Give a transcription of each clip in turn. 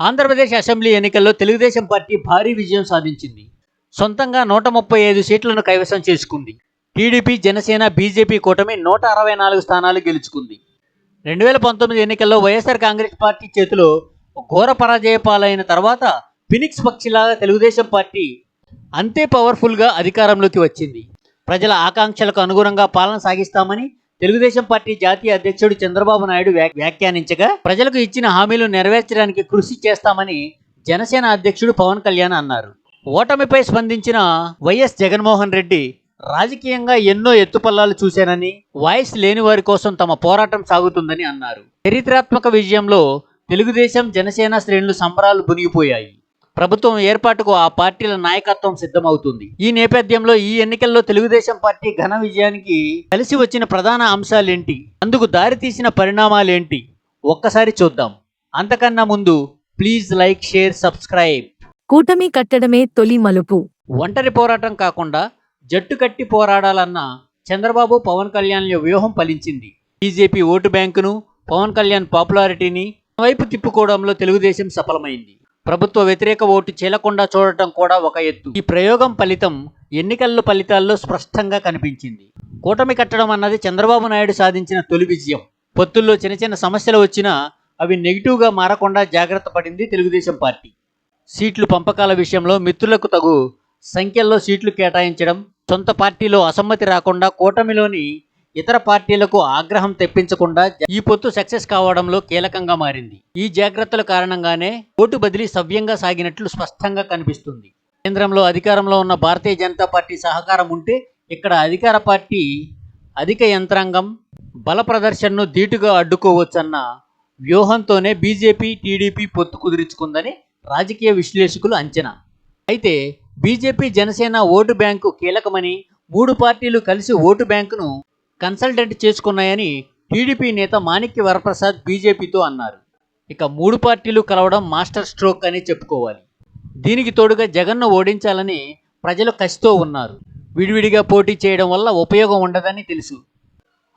Andhra Pradesh assembly ఎన్నికల్లో Telugu Desam party భారీ విజయం సాధించింది. సొంతంగా నూట ముప్పై ఐదు సీట్లను కైవసం చేసుకుంది. టీడీపీ జనసేన బీజేపీ కూటమి నూట అరవై నాలుగు స్థానాలు గెలుచుకుంది. రెండు వేల పంతొమ్మిది ఎన్నికల్లో వైఎస్ఆర్ కాంగ్రెస్ పార్టీ చేతిలో ఘోర పరాజయ పాలైన తర్వాత ఫినిక్స్ పక్షిలాగా తెలుగుదేశం పార్టీ అంతే పవర్ఫుల్గా అధికారంలోకి వచ్చింది. ప్రజల ఆకాంక్షలకు అనుగుణంగా పాలన సాగిస్తామని తెలుగుదేశం పార్టీ జాతీయ అధ్యక్షుడు చంద్రబాబు నాయుడు వ్యాఖ్యానించగా ప్రజలకు ఇచ్చిన హామీలు నెరవేర్చడానికి కృషి చేస్తామని జనసేన అధ్యక్షుడు పవన్ కళ్యాణ్ అన్నారు. ఓటమిపై స్పందించిన వైఎస్ జగన్మోహన్ రెడ్డి రాజకీయంగా ఎన్నో ఎత్తుపల్లాలు చూశానని వాయిస్ లేని వారి కోసం తమ పోరాటం సాగుతుందని అన్నారు. చరిత్రాత్మక విజయంలో తెలుగుదేశం జనసేన శ్రేణులు సంబరాలు మునిగిపోయాయి. ప్రభుత్వం ఏర్పాటుకు ఆ పార్టీల నాయకత్వం సిద్ధమవుతుంది. ఈ నేపథ్యంలో ఈ ఎన్నికల్లో తెలుగుదేశం పార్టీ ఘన విజయానికి కలిసి వచ్చిన ప్రధాన అంశాలేంటి? అందుకు దారితీసిన పరిణామాలేంటి? ఒక్కసారి చూద్దాం. అంతకన్నా ముందు ప్లీజ్ లైక్ షేర్ సబ్స్క్రైబ్. కూటమి కట్టడమే తొలి మలుపు. ఒంటరి పోరాటం కాకుండా జట్టు కట్టి పోరాడాలన్న చంద్రబాబు పవన్ కళ్యాణ్ల వ్యూహం ఫలించింది. బీజేపీ ఓటు బ్యాంకును పవన్ కళ్యాణ్ పాపులారిటీని వైపు తిప్పుకోవడంలో తెలుగుదేశం సఫలమైంది. ప్రభుత్వ వ్యతిరేక ఓటు చీలకుండా చూడటం కూడా ఒక ఎత్తు. ఈ ప్రయోగం ఫలితం ఎన్నికల ఫలితాల్లో స్పష్టంగా కనిపించింది. కూటమి కట్టడం అన్నది చంద్రబాబు నాయుడు సాధించిన తొలి విజయం. పొత్తుల్లో చిన్న చిన్న సమస్యలు వచ్చినా అవి నెగిటివ్గా మారకుండా జాగ్రత్త పడింది తెలుగుదేశం పార్టీ. సీట్లు పంపకాల విషయంలో మిత్రులకు తగు సంఖ్యల్లో సీట్లు కేటాయించడం సొంత పార్టీలో అసమ్మతి రాకుండా కూటమిలోని ఇతర పార్టీలకు ఆగ్రహం తెప్పించకుండా ఈ పొత్తు సక్సెస్ కావడంలో కీలకంగా మారింది. ఈ జాగ్రత్తల కారణంగానే ఓటు బదిలీ సవ్యంగా సాగినట్లు స్పష్టంగా కనిపిస్తుంది. కేంద్రంలో అధికారంలో ఉన్న భారతీయ జనతా పార్టీ సహకారం ఉంటే ఇక్కడ అధికార పార్టీ అధిక యంత్రాంగం బల ప్రదర్శనను ధీటుగా అడ్డుకోవచ్చన్న వ్యూహంతోనే బీజేపీ టీడీపీ పొత్తు కుదిరించుకుందని రాజకీయ విశ్లేషకులు అంచనా. అయితే బీజేపీ జనసేన ఓటు బ్యాంకు కీలకమని మూడు పార్టీలు కలిసి ఓటు బ్యాంకును కన్సల్టెంట్ చేసుకున్నాయని టీడీపీ నేత మాణిక్య వరప్రసాద్ బీజేపీతో అన్నారు. ఇక మూడు పార్టీలు కలవడం మాస్టర్ స్ట్రోక్ అని చెప్పుకోవాలి. దీనికి తోడుగా జగన్ను ఓడించాలని ప్రజలు కసితో ఉన్నారు. విడివిడిగా పోటీ చేయడం వల్ల ఉపయోగం ఉండదని తెలుసు.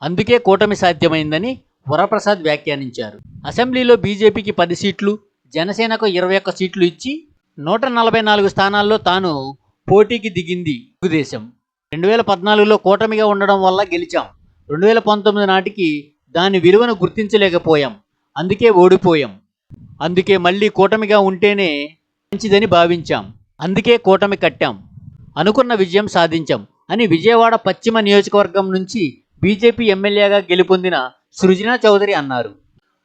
అందుకే కూటమి సాధ్యమైందని వరప్రసాద్ వ్యాఖ్యానించారు. అసెంబ్లీలో బీజేపీకి పది సీట్లు జనసేనకు ఇరవై ఒక్క సీట్లు ఇచ్చి నూట నలభై నాలుగు స్థానాల్లో తాను పోటీకి దిగింది తెలుగుదేశం. రెండు వేల పద్నాలుగులో కూటమిగా ఉండడం వల్ల గెలిచాం. రెండు వేల పంతొమ్మిది నాటికి దాని విలువను గుర్తించలేకపోయాం. అందుకే ఓడిపోయాం. అందుకే మళ్ళీ కూటమిగా ఉంటేనే మంచిదని భావించాం. అందుకే కూటమి కట్టాం. అనుకున్న విజయం సాధించాం అని విజయవాడ పశ్చిమ నియోజకవర్గం నుంచి బీజేపీ ఎమ్మెల్యేగా గెలుపొందిన సృజనా చౌదరి అన్నారు.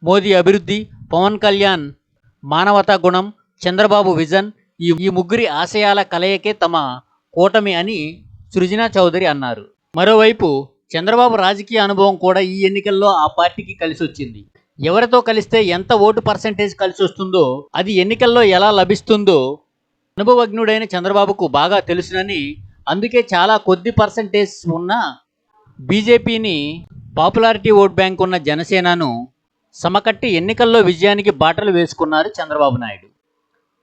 మోదీ అభివృద్ధి పవన్ కళ్యాణ్ మానవతా గుణం చంద్రబాబు విజన్ ఈ ఈ ముగ్గురి ఆశయాల కలయికే తమ కూటమి అని సృజనా చౌదరి అన్నారు. మరోవైపు చంద్రబాబు రాజకీయ అనుభవం కూడా ఈ ఎన్నికల్లో ఆ పార్టీకి కలిసి వచ్చింది ఎవరితో కలిస్తే ఎంత ఓటు పర్సంటేజ్ కలిసి వస్తుందో అది ఎన్నికల్లో ఎలా లభిస్తుందో అనుభవజ్ఞుడైన చంద్రబాబుకు బాగా తెలుసునని అందుకే చాలా కొద్ది పర్సంటేజ్ ఉన్న బీజేపీని పాపులారిటీ ఓట్ బ్యాంక్ ఉన్న జనసేనను సమకట్టి ఎన్నికల్లో విజయానికి బాటలు వేసుకున్నారు చంద్రబాబు నాయుడు.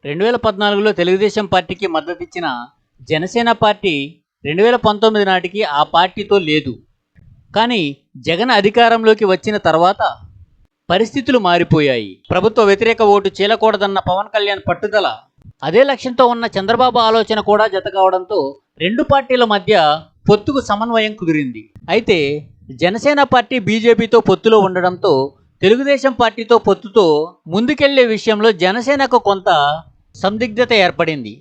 రెండు వేల పద్నాలుగులో తెలుగుదేశం పార్టీకి మద్దతిచ్చిన జనసేన పార్టీ రెండు వేల పంతొమ్మిది నాటికి ఆ పార్టీతో లేదు. కానీ జగన్ అధికారంలోకి వచ్చిన తర్వాత పరిస్థితులు మారిపోయాయి. ప్రభుత్వ వ్యతిరేక ఓటు చీలకూడదన్న పవన్ కళ్యాణ్ పట్టుదల అదే లక్ష్యంతో ఉన్న చంద్రబాబు ఆలోచన కూడా జత కావడంతో రెండు పార్టీల మధ్య పొత్తుకు సమన్వయం కుదిరింది. అయితే జనసేన పార్టీ బీజేపీతో పొత్తులో ఉండడంతో తెలుగుదేశం పార్టీతో పొత్తుతో ముందుకెళ్ళే విషయంలో జనసేనకు కొంత సందిగ్ధత ఏర్పడింది.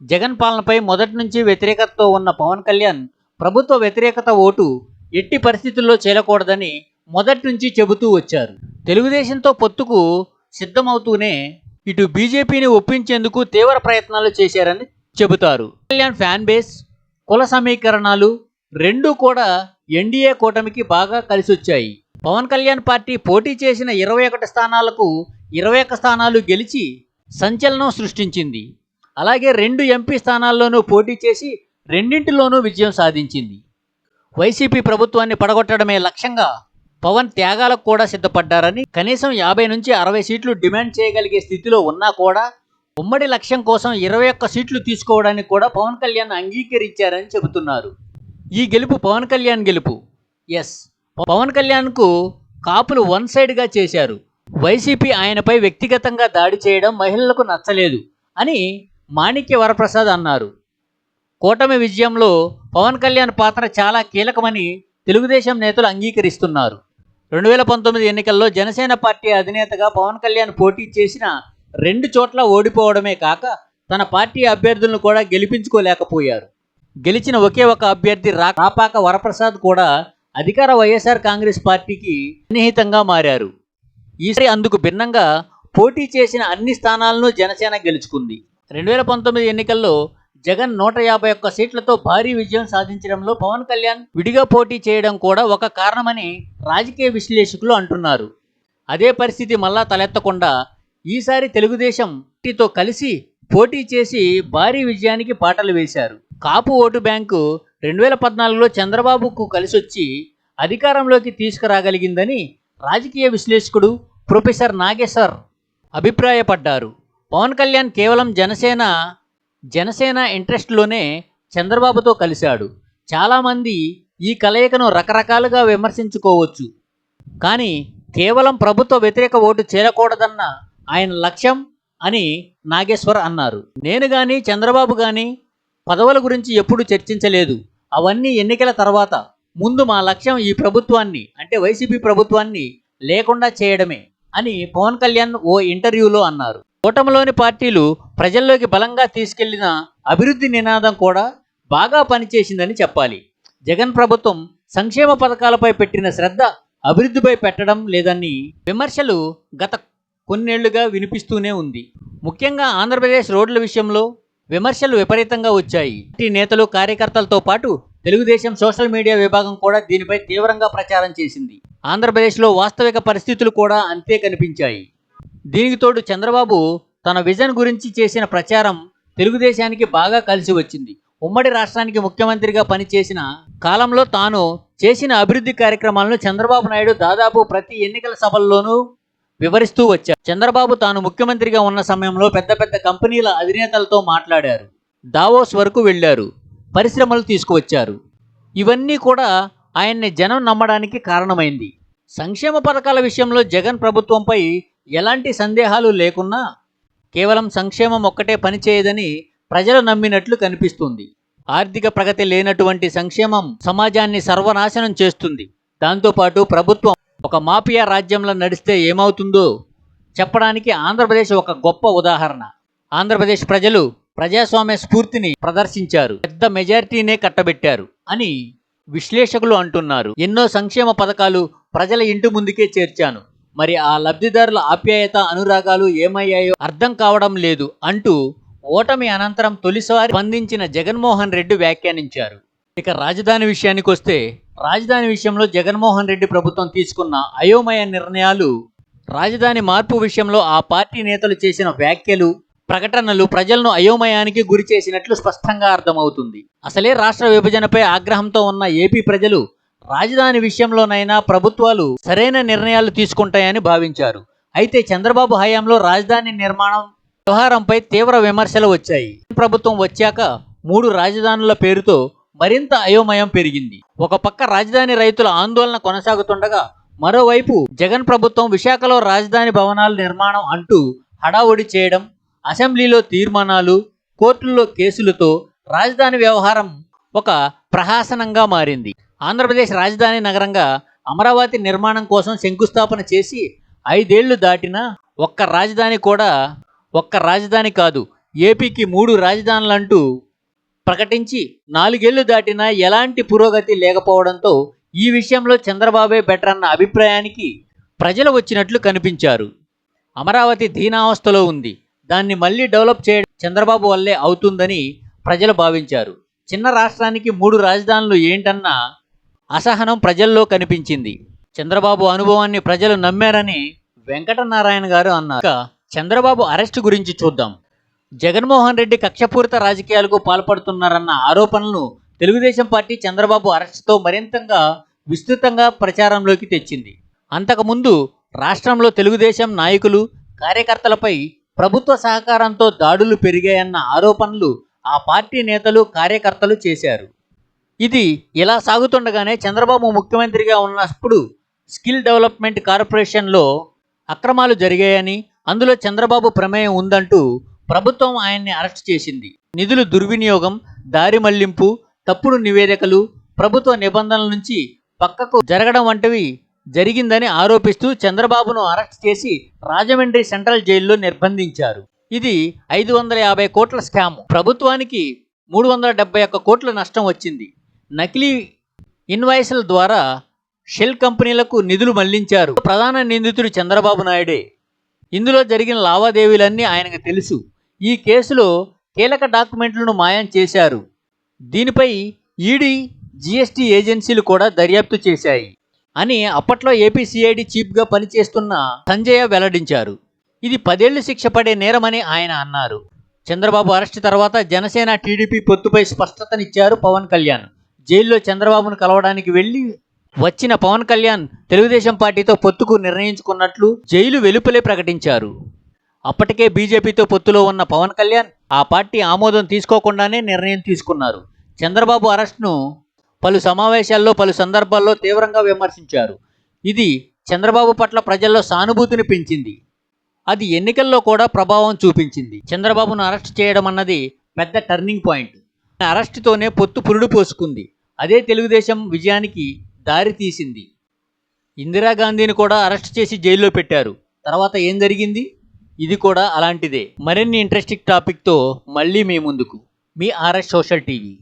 జగన్ పాలనపై మొదటి నుంచి వ్యతిరేకతతో ఉన్న పవన్ కళ్యాణ్ ప్రభుత్వ వ్యతిరేకత ఓటు ఎట్టి పరిస్థితుల్లో చేరకూడదని మొదటి నుంచి చెబుతూ వచ్చారు. తెలుగుదేశంతో పొత్తుకు సిద్ధమవుతూనే ఇటు బీజేపీని ఒప్పించేందుకు తీవ్ర ప్రయత్నాలు చేశారని చెబుతారు. కళ్యాణ్ ఫ్యాన్ బేస్ కుల సమీకరణాలు రెండూ కూడా ఎన్డీఏ కూటమికి బాగా కలిసొచ్చాయి. పవన్ కళ్యాణ్ పార్టీ పోటీ చేసిన ఇరవై ఒకటి స్థానాలకు ఇరవై ఒక్క స్థానాలు గెలిచి సంచలనం సృష్టించింది. అలాగే రెండు ఎంపీ స్థానాల్లోనూ పోటీ చేసి రెండింటిలోనూ విజయం సాధించింది. వైసీపీ ప్రభుత్వాన్ని పడగొట్టడమే లక్ష్యంగా పవన్ త్యాగాలకు కూడా సిద్ధపడ్డారని కనీసం యాభై నుంచి అరవై సీట్లు డిమాండ్ చేయగలిగే స్థితిలో ఉన్నా కూడా ఉమ్మడి లక్ష్యం కోసం ఇరవై ఒక్క సీట్లు తీసుకోవడానికి కూడా పవన్ కళ్యాణ్ అంగీకరించారని చెబుతున్నారు. ఈ గెలుపు పవన్ కళ్యాణ్ గెలుపు. ఎస్. పవన్ కళ్యాణ్కు కాపులు వన్ సైడ్గా చేశారు. వైసీపీ ఆయనపై వ్యక్తిగతంగా దాడి చేయడం మహిళలకు నచ్చలేదు అని మాణిక్య వరప్రసాద్ అన్నారు. కూటమి విజయంలో పవన్ కళ్యాణ్ పాత్ర చాలా కీలకమని తెలుగుదేశం నేతలు అంగీకరిస్తున్నారు. రెండు వేల పంతొమ్మిది ఎన్నికల్లో జనసేన పార్టీ అధినేతగా పవన్ కళ్యాణ్ పోటీ చేసిన రెండు చోట్ల ఓడిపోవడమే కాక తన పార్టీ అభ్యర్థులను కూడా గెలిపించుకోలేకపోయారు. గెలిచిన ఒకే ఒక అభ్యర్థి రా రాపాక వరప్రసాద్ కూడా అధికార వైఎస్ఆర్ కాంగ్రెస్ పార్టీకి సన్నిహితంగా మారారు. ఈసారి అందుకు భిన్నంగా పోటీ చేసిన అన్ని స్థానాలను జనసేన గెలుచుకుంది. రెండు వేల పంతొమ్మిది ఎన్నికల్లో జగన్ నూట యాభై ఒక్క సీట్లతో భారీ విజయం సాధించడంలో పవన్ కళ్యాణ్ విడిగా పోటీ చేయడం కూడా ఒక కారణమని రాజకీయ విశ్లేషకులు అంటున్నారు. అదే పరిస్థితి మళ్ళా తలెత్తకుండా ఈసారి తెలుగుదేశం టీతో కలిసి పోటీ చేసి భారీ విజయానికి పాటలు వేశారు. కాపు ఓటు బ్యాంకు రెండు వేల పద్నాలుగులో చంద్రబాబుకు కలిసొచ్చి అధికారంలోకి తీసుకురాగలిగిందని రాజకీయ విశ్లేషకుడు ప్రొఫెసర్ నాగేశ్వర్ అభిప్రాయపడ్డారు. పవన్ కళ్యాణ్ కేవలం జనసేన జనసేన ఇంట్రెస్ట్లోనే చంద్రబాబుతో కలిశాడు. చాలామంది ఈ కలయికను రకరకాలుగా విమర్శించుకోవచ్చు. కానీ కేవలం ప్రభుత్వ వ్యతిరేక ఓటు చేరకూడదన్న ఆయన లక్ష్యం అని నాగేశ్వర్ అన్నారు. నేను కానీ చంద్రబాబు కానీ పదవుల గురించి ఎప్పుడు చర్చించలేదు. అవన్నీ ఎన్నికల తర్వాత. ముందు మా లక్ష్యం ఈ ప్రభుత్వాన్ని అంటే వైసీపీ ప్రభుత్వాన్ని లేకుండా చేయడమే అని పవన్ కళ్యాణ్ ఓ ఇంటర్వ్యూలో అన్నారు. కూటమిలోని పార్టీలు ప్రజల్లోకి బలంగా తీసుకెళ్ళిన అభివృద్ధి నినాదం కూడా బాగా పనిచేసిందని చెప్పాలి. జగన్ ప్రభుత్వం సంక్షేమ పథకాలపై పెట్టిన శ్రద్ధ అభివృద్ధిపై పెట్టడం లేదని విమర్శలు గత కొన్నేళ్ళుగా వినిపిస్తూనే ఉంది. ముఖ్యంగా ఆంధ్రప్రదేశ్ రోడ్ల విషయంలో విమర్శలు విపరీతంగా వచ్చాయి. పార్టీ నేతలు కార్యకర్తలతో పాటు తెలుగుదేశం సోషల్ మీడియా విభాగం కూడా దీనిపై తీవ్రంగా ప్రచారం చేసింది. ఆంధ్రప్రదేశ్లో వాస్తవిక పరిస్థితులు కూడా అంతే కనిపించాయి. దీనికి తోడు చంద్రబాబు తన విజన్ గురించి చేసిన ప్రచారం తెలుగుదేశానికి బాగా కలిసి వచ్చింది. ఉమ్మడి రాష్ట్రానికి ముఖ్యమంత్రిగా పనిచేసిన కాలంలో తాను చేసిన అభివృద్ధి కార్యక్రమాలను చంద్రబాబు నాయుడు దాదాపు ప్రతి ఎన్నికల సభల్లోనూ వివరిస్తూ వచ్చారు. చంద్రబాబు తాను ముఖ్యమంత్రిగా ఉన్న సమయంలో పెద్ద పెద్ద కంపెనీల అధినేతలతో మాట్లాడారు. దావోస్ వరకు వెళ్ళారు. పరిశ్రమలు తీసుకువచ్చారు. ఇవన్నీ కూడా ఆయన్ని జనం నమ్మడానికి కారణమైంది. సంక్షేమ పథకాల విషయంలో జగన్ ప్రభుత్వంపై ఎలాంటి సందేహాలు లేకున్నా కేవలం సంక్షేమం ఒక్కటే పనిచేయదని ప్రజలు నమ్మినట్లు కనిపిస్తుంది. ఆర్థిక ప్రగతి లేనటువంటి సంక్షేమం సమాజాన్ని సర్వనాశనం చేస్తుంది. దాంతోపాటు ప్రభుత్వం ఒక మాఫియా రాజ్యంలో నడిస్తే ఏమవుతుందో చెప్పడానికి ఆంధ్రప్రదేశ్ ఒక గొప్ప ఉదాహరణ. ఆంధ్రప్రదేశ్ ప్రజలు ప్రజాస్వామ్య స్ఫూర్తిని ప్రదర్శించారు. పెద్ద మెజారిటీనే కట్టబెట్టారు అని విశ్లేషకులు అంటున్నారు. ఎన్నో సంక్షేమ పథకాలు ప్రజల ఇంటి ముందుకే చేర్చాను. మరి ఆ లబ్ధిదారుల ఆప్యాయత అనురాగాలు ఏమయ్యాయో అర్థం కావడం లేదు అంటూ ఓటమి అనంతరం తొలిసారి స్పందించిన జగన్మోహన్ రెడ్డి వ్యాఖ్యానించారు. ఇక రాజధాని విషయానికి వస్తే రాజధాని విషయంలో జగన్మోహన్ రెడ్డి ప్రభుత్వం తీసుకున్న అయోమయ నిర్ణయాలు రాజధాని మార్పు విషయంలో ఆ పార్టీ నేతలు చేసిన వ్యాఖ్యలు ప్రకటనలు ప్రజలను అయోమయానికి గురి చేసినట్లు స్పష్టంగా అర్థమవుతుంది. అసలే రాష్ట్ర విభజనపై ఆగ్రహంతో ఉన్న ఏపీ ప్రజలు రాజధాని విషయంలోనైనా ప్రభుత్వాలు సరైన నిర్ణయాలు తీసుకుంటాయని భావించారు. అయితే చంద్రబాబు హయాంలో రాజధాని నిర్మాణం వ్యవహారంపై తీవ్ర విమర్శలు వచ్చాయి. ప్రభుత్వం వచ్చాక మూడు రాజధానుల పేరుతో మరింత అయోమయం పెరిగింది. ఒక పక్క రాజధాని రైతుల ఆందోళన కొనసాగుతుండగా మరోవైపు జగన్ ప్రభుత్వం విశాఖలో రాజధాని భవనాల నిర్మాణం అంటూ హడావుడి చేయడం అసెంబ్లీలో తీర్మానాలు కోర్టుల్లో కేసులతో రాజధాని వ్యవహారం ఒక ప్రహాసనంగా మారింది. ఆంధ్రప్రదేశ్ రాజధాని నగరంగా అమరావతి నిర్మాణం కోసం శంకుస్థాపన చేసి ఐదేళ్ళు దాటినా ఒక్క రాజధాని కూడా ఒక్క రాజధాని కాదు ఏపీకి మూడు రాజధానులంటూ ప్రకటించి నాలుగేళ్ళు దాటినా ఎలాంటి పురోగతి లేకపోవడంతో ఈ విషయంలో చంద్రబాబే బెటర్ అన్న అభిప్రాయానికి ప్రజలు వచ్చినట్లు కనిపించారు. అమరావతి దీనావస్థలో ఉంది. దాన్ని మళ్ళీ డెవలప్ చేయడం చంద్రబాబు వల్లే అవుతుందని ప్రజలు భావించారు. చిన్న రాష్ట్రానికి మూడు రాజధానులు ఏంటన్నా అసహనం ప్రజల్లో కనిపించింది. చంద్రబాబు అనుభవాన్ని ప్రజలు నమ్మారని వెంకటనారాయణ గారు అన్నారు. చంద్రబాబు అరెస్టు గురించి చూద్దాం. జగన్మోహన్ రెడ్డి కక్షపూరిత రాజకీయాలకు పాల్పడుతున్నారన్న ఆరోపణలను తెలుగుదేశం పార్టీ చంద్రబాబు అరెస్టుతో మరింతగా విస్తృతంగా ప్రచారంలోకి తెచ్చింది. అంతకుముందు రాష్ట్రంలో తెలుగుదేశం నాయకులు కార్యకర్తలపై ప్రభుత్వ సహకారంతో దాడులు పెరిగాయన్న ఆరోపణలు ఆ పార్టీ నేతలు కార్యకర్తలు చేశారు. ఇది ఇలా సాగుతుండగానే చంద్రబాబు ముఖ్యమంత్రిగా ఉన్నప్పుడు స్కిల్ డెవలప్మెంట్ కార్పొరేషన్లో అక్రమాలు జరిగాయని అందులో చంద్రబాబు ప్రమేయం ఉందంటూ ప్రభుత్వం ఆయన్ని అరెస్ట్ చేసింది. నిధులు దుర్వినియోగం దారి మళ్ళింపు తప్పుడు నివేదికలు ప్రభుత్వ నిబంధనల నుంచి పక్కకు జరగడం వంటివి జరిగిందని ఆరోపిస్తూ చంద్రబాబును అరెస్ట్ చేసి రాజమండ్రి సెంట్రల్ జైల్లో నిర్బంధించారు. ఇది ఐదు వందల యాభై కోట్ల స్కామ్. ప్రభుత్వానికి మూడు వందల డెబ్బై ఒక్క కోట్ల నష్టం వచ్చింది. నకిలీ ఇన్వాయిస్ల ద్వారా షెల్ కంపెనీలకు నిధులు మళ్ళించారు. ప్రధాన నిందితుడు చంద్రబాబు నాయుడే. ఇందులో జరిగిన లావాదేవీలన్నీ ఆయనకు తెలుసు. ఈ కేసులో కీలక డాక్యుమెంట్లను మాయం చేశారు. దీనిపై ఈడీ జీఎస్టీ ఏజెన్సీలు కూడా దర్యాప్తు చేశాయి అని అప్పట్లో ఏపీసీఐడి చీఫ్గా పనిచేస్తున్న సంజయ వెల్లడించారు. ఇది పదేళ్ళు శిక్ష పడే నేరమని ఆయన అన్నారు. చంద్రబాబు అరెస్ట్ తర్వాత జనసేన టీడీపీ పొత్తుపై స్పష్టతనిచ్చారు పవన్ కళ్యాణ్. జైల్లో చంద్రబాబును కలవడానికి వెళ్ళి వచ్చిన పవన్ కళ్యాణ్ తెలుగుదేశం పార్టీతో పొత్తుకు నిర్ణయించుకున్నట్లు జైలు వెలుపలే ప్రకటించారు. అప్పటికే బీజేపీతో పొత్తులో ఉన్న పవన్ కళ్యాణ్ ఆ పార్టీ ఆమోదం తీసుకోకుండానే నిర్ణయం తీసుకున్నారు. చంద్రబాబు అరెస్ట్ను పలు సమావేశాల్లో పలు సందర్భాల్లో తీవ్రంగా విమర్శించారు. ఇది చంద్రబాబు పట్ల ప్రజల్లో సానుభూతిని పెంచింది. అది ఎన్నికల్లో కూడా ప్రభావం చూపించింది. చంద్రబాబును అరెస్ట్ చేయడం అన్నది పెద్ద టర్నింగ్ పాయింట్. అరెస్ట్తోనే పొత్తు పురుడు పోసుకుంది. అదే తెలుగుదేశం విజయానికి దారి తీసింది. ఇందిరాగాంధీని కూడా అరెస్ట్ చేసి జైల్లో పెట్టారు. తర్వాత ఏం జరిగింది? ఇది కూడా అలాంటిదే. మరిన్ని ఇంట్రెస్టింగ్ టాపిక్తో మళ్ళీ మీ ముందుకు. మీ ఆర్ఎస్ సోషల్ టీవీ.